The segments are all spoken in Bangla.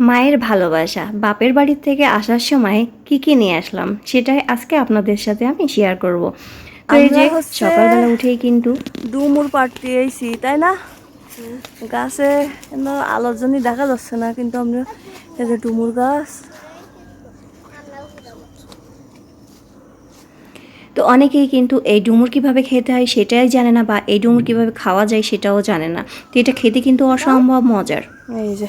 মায়ের ভালোবাসা বাপের বাড়ির থেকে আসার সময় কি কি নিয়ে আসলাম সেটাই আজকে আপনাদের সাথে আমি শেয়ার করব। তো এই যে সকালবেলা উঠেই কিন্তু ডুমুর পাড়তে এসি তাই না? গাছে এমন আলোর জন্য দেখা যাচ্ছে না কিন্তু আমরা এই যে ডুমুর গাছ। তো অনেকেই কিন্তু এই ডুমুর কীভাবে খেতে হয় সেটাই জানে না বা এই ডুমুর কীভাবে খাওয়া যায় সেটাও জানে না। তো এটা খেতে কিন্তু অসম্ভব মজার। এই যে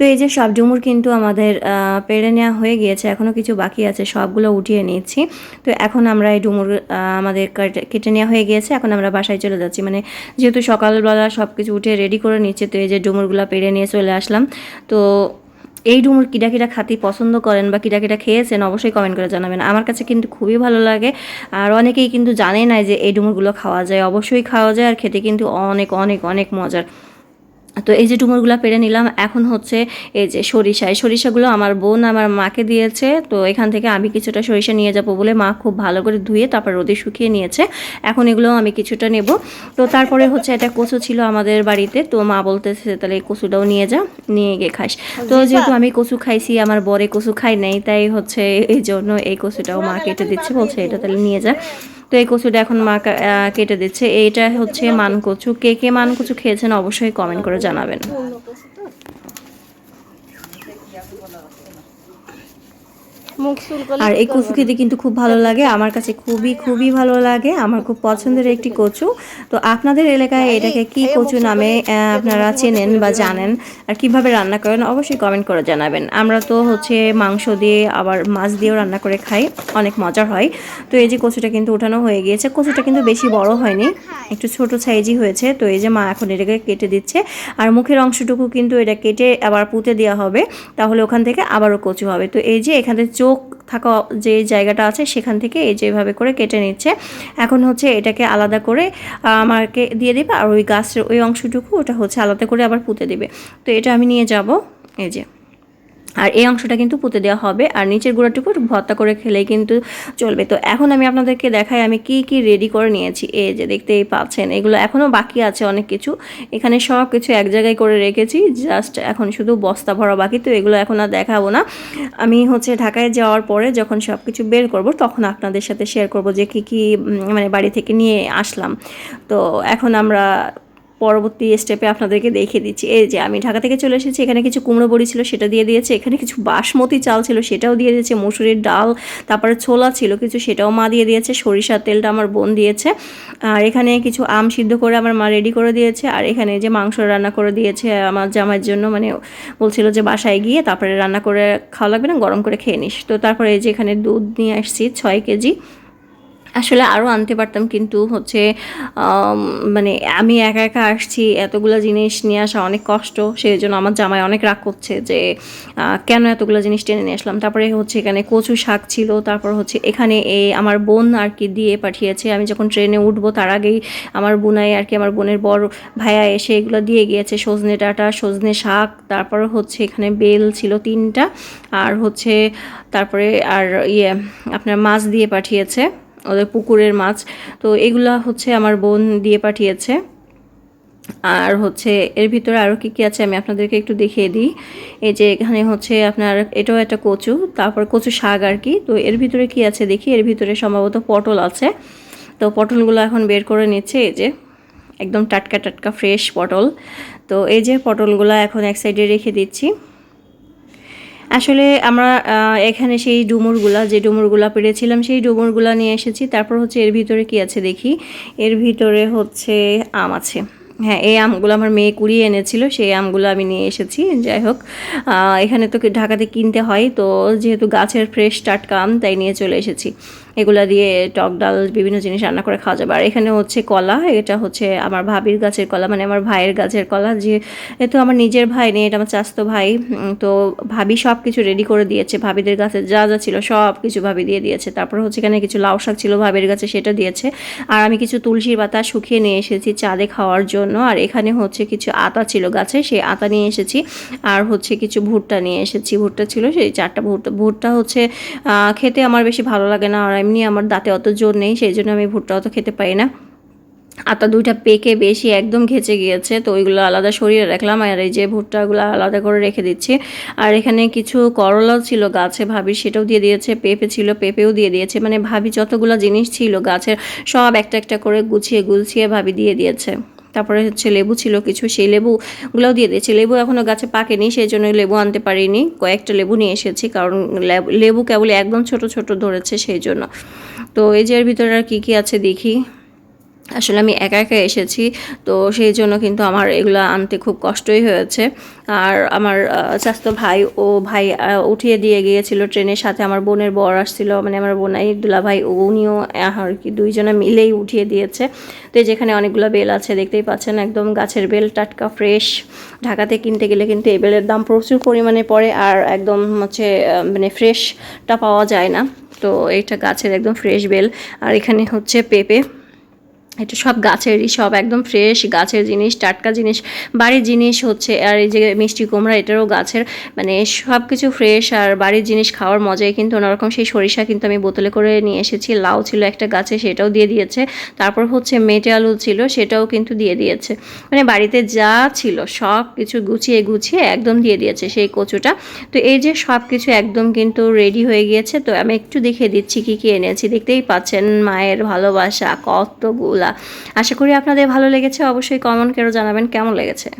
তো এই যে সব ডুমুর কিন্তু আমাদের পেড়ে নেওয়া হয়ে গিয়েছে এখনও কিছু বাকি আছে, সবগুলো উঠিয়ে নিচ্ছি তো এখন আমরা এই ডুমুর আমাদের কাটে- কেটে নেওয়া হয়ে গিয়েছে, এখন আমরা বাসায় চলে যাচ্ছি। মানে যেহেতু সকালবেলা সব কিছু উঠে রেডি করে নিচ্ছে, তো এই যে ডুমুরগুলো পেড়ে নিয়ে চলে আসলাম। তো এই ডুমুর কিটা কিটা খাতি পছন্দ করেন বা কিটা কিটা খেয়েছেন, অবশ্যই কমেন্ট করে জানাবেন। আমার কাছে কিন্তু খুবই ভালো লাগে, আর অনেকেই কিন্তু জানে না যে এই ডুমুরগুলো খাওয়া যায়, অবশ্যই খাওয়া যায়, আর খেতে কিন্তু অনেক অনেক অনেক মজার। তো এই যে ডুমুরগুলো পেরে নিলাম এখন হচ্ছে এই যে সরিষা এই সরিষাগুলো আমার বোন আমার মাকে দিয়েছে তো এখান থেকে আমি কিছুটা সরিষা নিয়ে যাব বলে মা খুব ভালো করে ধুয়ে তারপর রোদে শুকিয়ে নিয়েছে। এখন এগুলো আমি কিছুটা নেব। তো তারপরে হচ্ছে একটা কচু ছিল আমাদের বাড়িতে তো মা বলতেছে তাহলে এই কচুটাও নিয়ে যা নিয়ে গিয়ে খাস। তো যেহেতু আমি কচু খাইছি আমার বরে কচু খাই নাই তাই হচ্ছে এই জন্য এই কচুটাও মা কেটে দিচ্ছে বলছে এটা তাহলে নিয়ে যা। তো এই কচুটা এখন মা কেটে দিচ্ছে। এইটা হচ্ছে মান কচু কে কে মান কচু খেয়েছেন অবশ্যই কমেন্ট করে জানাবেন। আর এই কচু খেতে কিন্তু খুব ভালো লাগে। আমার কাছে খুবই খুবই ভালো লাগে। আমার খুব পছন্দের একটি কচু। তো আপনাদের এলাকায় এটাকে কি কচু নামে আপনারা চেনেন বা জানেন? আর কীভাবে রান্না করেন? অবশ্যই কমেন্ট করে জানাবেন। আমরা তো হচ্ছে মাংস দিয়ে আবার মাছ দিয়েও রান্না করে খাই। অনেক মজার হয়। তো এই যে কচুটা কিন্তু উঠানো হয়ে গিয়েছে। কচুটা কিন্তু বেশি বড় হয়নি। একটু ছোট সাইজই হয়েছে। তো এই যে মা এখন এটাকে কেটে দিচ্ছে। আর মুখের অংশটুকু কিন্তু এটা কেটে আবার পুঁতে দেওয়া হবে। তাহলে ওখান থেকে আবারও কচু হবে। তো এই যে এখানে চোখ থাকা যে জায়গাটা আছে সেখান থেকে এই যেভাবে করে কেটে নিচ্ছে। এখন হচ্ছে এটাকে আলাদা করে আমাকে দিয়ে দেবে আর ওই গাছের ওই অংশটুকু ওটা হচ্ছে আলাদা করে আবার পুঁতে দেবে। তো এটা আমি নিয়ে যাব। এই যে। আর এই অংশটা কিন্তু পুঁতে দেওয়া হবে আর নিচের গুঁড়াটুকু ভর্তা করে খেলেই কিন্তু চলবে। তো এখন আমি আপনাদেরকে দেখাই আমি কি কি রেডি করে নিয়েছি। এই যে দেখতেই পাচ্ছেন, এগুলো এখনও বাকি আছে অনেক কিছু। এখানে সব কিছু এক জায়গায় করে রেখেছি জাস্ট এখন শুধু বস্তা ভরা বাকি, তো এগুলো এখন আর দেখাবো না। আমি হচ্ছে ঢাকায় যাওয়ার পরে যখন সব কিছু বের করব, তখন আপনাদের সাথে শেয়ার করব যে কী কী মানে বাড়ি থেকে নিয়ে আসলাম। তো এখন আমরা পরবর্তী স্টেপে আপনাদেরকে দেখিয়ে দিচ্ছি। এই যে আমি ঢাকা থেকে চলে এসেছি, এখানে কিছু কুমড়ো বড়ি ছিল, সেটা দিয়ে দিয়েছে। এখানে কিছু বাসমতি চাল ছিল, সেটাও দিয়ে দিয়েছে। মুসুরির ডাল, তারপরে ছোলা ছিল কিছু, সেটাও মা দিয়ে দিয়েছে। সরিষার তেলটা আমার বোন দিয়েছে। আর এখানে কিছু আম সিদ্ধ করে আমার মা রেডি করে দিয়েছে। আর এখানে যে মাংস রান্না করে দিয়েছে আমার জামাইয়ের জন্য মানে বলছিল যে বাসায় গিয়ে তারপরে রান্না করে খাওয়া লাগবে না, গরম করে খেয়ে নিস। তো তারপরে এই যে এখানে দুধ নিয়ে আসছি, ছয় কেজি। আসলে আরও আনতে পারতাম, কিন্তু হচ্ছে মানে আমি একা একা আসছি, এতগুলো জিনিস নিয়ে আসা অনেক কষ্ট সেই জন্য আমার জামাই অনেক রাগ করছে যে কেন এতগুলো জিনিস টেনে নিয়ে আসলাম? তারপরে হচ্ছে এখানে কচু শাক ছিল, তারপর হচ্ছে এখানে এই আমার বোন আর কি দিয়ে পাঠিয়েছে, আমি যখন ট্রেনে উঠবো তার আগেই আমার বোনাই আর কি আমার বোনের বড় ভাইয়া এসে এগুলো দিয়ে গিয়েছে, সজনে ডাঁটা, সজনে শাক, তারপর হচ্ছে এখানে বেল ছিল তিনটা, আর হচ্ছে তারপরে আর ইয়ে আপনার মাছ দিয়ে পাঠিয়েছে। ওদের পুকুরের মাছ। তো এগুলা হচ্ছে আমার বোন দিয়ে পাঠিয়েছে। আর হচ্ছে এর ভিতরে আরও কী কী আছে আমি আপনাদেরকে একটু দেখিয়ে দিই। এই যে এখানে হচ্ছে আপনার, এটাও একটা কচু, তারপর কচু শাক আর কি। তো এর ভিতরে কি আছে দেখি? এর ভিতরে সম্ভবত পটল আছে। তো পটলগুলো এখন বের করে নিচ্ছে, এই যে একদম টাটকা টাটকা ফ্রেশ পটল। তো এই যে পটলগুলো এখন এক সাইডে রেখে দিচ্ছি। আসলে আমরা এখানে সেই ডুমুরগুলা, যে ডুমুরগুলা পেরেছিলাম, সেই ডুমুরগুলা নিয়ে এসেছি। তারপর হচ্ছে এর ভিতরে কি আছে দেখি? এর ভিতরে হচ্ছে আম আছে। হ্যাঁ এই আমগুলো আমার মেয়ে কুড়িয়ে এনেছিল, সেই আমগুলো আমি নিয়ে এসেছি। যাই হোক এখানে তো ঢাকাতে কিনতে হয়, তো যেহেতু গাছের ফ্রেশ টাটকা আম, তাই নিয়ে চলে এসেছি। এগুলা দিয়ে টক ডাল, বিভিন্ন জিনিস রান্না করে খাওয়া যাবে। আর এখানে হচ্ছে কলা, এটা হচ্ছে আমার ভাবির গাছের কলা মানে আমার ভাইয়ের গাছের কলা যে তো আমার নিজের ভাই নেই, এটা আমার চাস্তো ভাই। তো ভাবি সব কিছু রেডি করে দিয়েছে, ভাবিদের গাছে যা যা ছিল সব কিছু ভাবি দিয়ে দিয়েছে। তারপর হচ্ছে এখানে কিছু লাউ শাক ছিল, ভাবির গাছে সেটা দিয়েছে। আর আমি কিছু তুলসীর পাতা শুকিয়ে নিয়ে এসেছি চাঁদে খাওয়ার জন্য। আর এখানে হচ্ছে কিছু আতা ছিল গাছে, সেই আতা নিয়ে এসেছি। আর হচ্ছে কিছু ভুট্টা নিয়ে এসেছি। ভুট্টা ছিল সেই চারটা ভুট্টা। ভুট্টা হচ্ছে খেতে আমার বেশি ভালো লাগে না। আর এমনি আমার দাঁতে অত জোর নেই, সেই জন্য আমি ভুট্টা অত খেতে পারি না। আতা দুইটা পেকে বেশি একদম ঘেঁচে গিয়েছে, তো ওইগুলো আলাদা সরিয়ে রাখলাম আর এই যে ভুট্টাগুলো আলাদা করে রেখে দিচ্ছি। আর এখানে কিছু করলাও ছিল গাছে, ভাবি সেটাও দিয়ে দিয়েছে, পেঁপে ছিল, পেঁপেও দিয়ে দিয়েছে মানে ভাবি যতগুলো জিনিস ছিল গাছের সব একটা একটা করে গুছিয়ে গুছিয়ে ভাবি দিয়ে দিয়েছে। তারপরে হচ্ছে লেবু ছিল কিছু, সেই লেবুগুলোও দিয়ে দিয়েছি। লেবু এখনও গাছে পাকেনি সেই জন্য লেবু আনতে পারিনি। কয়েকটা লেবু নিয়ে এসেছি, কারণ লেবু- কেবল একদম ছোট ছোট ধরেছে, সেই জন্য। তো এই যে এর ভিতরে আর কী কী আছে দেখি। আসলে আমি একা একা এসেছি, তো সেই জন্য কিন্তু আমার এগুলো আনতে খুব কষ্টই হয়েছে। আর আমার চাচাতো ভাই, ও ভাই উঠিয়ে দিয়ে গিয়েছিল ট্রেনের সাথে। আমার বোনের বর আসছিল মানে আমার বোনাই দুলা ভাই ও উনিও আর কি দুইজনে মিলেই উঠিয়ে দিয়েছে। তো যেখানে অনেকগুলো বেল আছে, দেখতেই পাচ্ছেন একদম গাছের বেল, টাটকা, ফ্রেশ। ঢাকাতে কিনতে গেলে কিন্তু এই বেলের দাম প্রচুর পরিমাণে পড়ে আর একদম হচ্ছে মানে ফ্রেশটা পাওয়া যায় না। তো এইটা গাছের একদম ফ্রেশ বেল। আর এখানে হচ্ছে পেঁপে। এটা সব গাছেরই, সব একদম ফ্রেশ গাছের জিনিস, টাটকা জিনিস, বাড়ির জিনিস হচ্ছে, আর এই যে মিষ্টি কুমড়া, এটারও গাছের মানে সব কিছু ফ্রেশ আর বাড়ির জিনিস খাওয়ার মজাই কিন্তু অন্যরকম। সেই সরিষা কিন্তু আমি বোতলে করে নিয়ে এসেছি, লাউ ছিল একটা গাছে, সেটাও দিয়ে দিয়েছে। তারপর হচ্ছে মেটে আলু ছিল, সেটাও কিন্তু দিয়ে দিয়েছে। মানে বাড়িতে যা ছিল, সব কিছু গুছিয়ে গুছিয়ে একদম দিয়ে দিয়েছে সেই কচুটা। তো এই যে সব কিছু একদম কিন্তু রেডি হয়ে গিয়েছে, তো আমি একটু দেখিয়ে দিচ্ছি কি কি এনেছি। দেখতেই পাচ্ছেন মায়ের ভালোবাসা, কতগুলা আশা করি আপনাদের ভালো লেগেছে। অবশ্যই কমেন্ট করে জানাবেন কেমন লেগেছে।